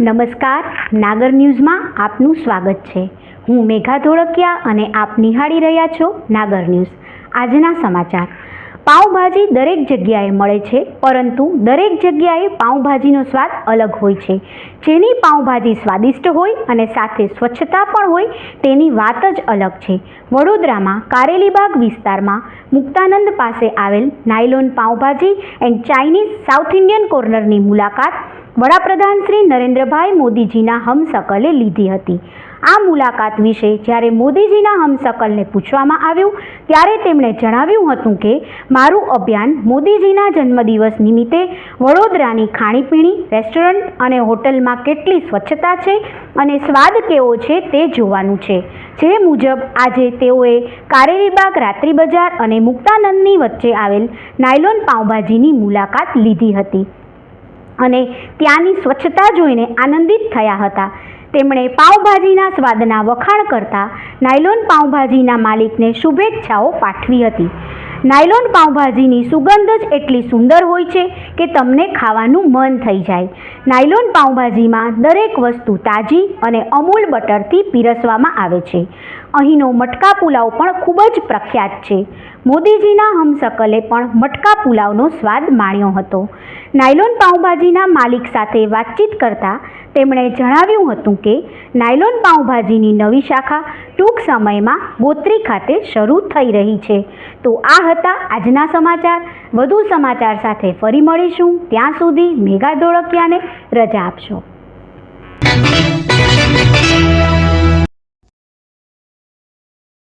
નમસ્કાર, નાગર ન્યૂઝમાં આપનું સ્વાગત છે. હું મેઘા ધોળકિયા અને આપ નિહાળી રહ્યા છો નાગર ન્યૂઝ. આજના સમાચાર. પાઉંભાજી દરેક જગ્યાએ મળે છે, પરંતુ દરેક જગ્યાએ પાઉંભાજીનો સ્વાદ અલગ હોય છે. જેની પાઉંભાજી સ્વાદિષ્ટ હોય અને સાથે સ્વચ્છતા પણ હોય, તેની વાત જ અલગ છે. વડોદરામાં કારેલીબાગ વિસ્તારમાં મુક્તાનંદ પાસે આવેલ nylon pav bhaji and Chinese South Indian કોર્નરની મુલાકાત વડાપ્રધાન શ્રી નરેન્દ્રભાઈ મોદીજીના હમસકલે લીધી હતી. આ મુલાકાત વિશે જ્યારે મોદીજીના હમસકલને પૂછવામાં આવ્યું, ત્યારે તેમણે જણાવ્યું હતું કે, મારું અભિયાન મોદીજીના જન્મદિવસ નિમિત્તે વડોદરાની ખાણીપીણી, રેસ્ટોરન્ટ અને હોટલમાં કેટલી સ્વચ્છતા છે અને સ્વાદ કેવો છે તે જોવાનું છે. જે મુજબ, આજે તેઓએ કારેલીબાગ રાત્રિ બજાર અને મુક્તાનંદની વચ્ચે આવેલ નાયલોન પાઉંભાજીની મુલાકાત લીધી હતી. અને ત્યાંની સ્વચ્છતા જોઈને આનંદિત થયા હતા. તેમણે પાઉંભાજીના સ્વાદના વખાણ કરતા નાયલોન પાઉંભાજીના માલિકને શુભેચ્છાઓ પાઠવી હતી. નાયલોન પાઉંભાજીની સુગંધ જ એટલી સુંદર હોય છે કે તમને ખાવાનું મન થઈ જાય. નાયલોન પાઉંભાજીમાં દરેક વસ્તુ તાજી અને અમૂલ બટરથી પીરસવામાં આવે છે. અહીંનો મટકા પુલાવ પણ ખૂબ જ પ્રખ્યાત છે. મોદીજીના હમસકલે પણ મટકા પુલાવનો સ્વાદ માણ્યો હતો. નાયલોન પાઉંભાજીના માલિક સાથે વાતચીત કરતા તેમણે જણાવ્યું હતું કે, નાયલોન પાઉંભાજીની નવી શાખા ટૂંક સમયમાં ગોત્રી ખાતે શરૂ થઈ રહી છે. તો આ હતા આજના સમાચાર. વધુ સમાચાર સાથે ફરી મળીશું. ત્યાં સુધી મેઘા ધોળકિયાને રજા આપશો.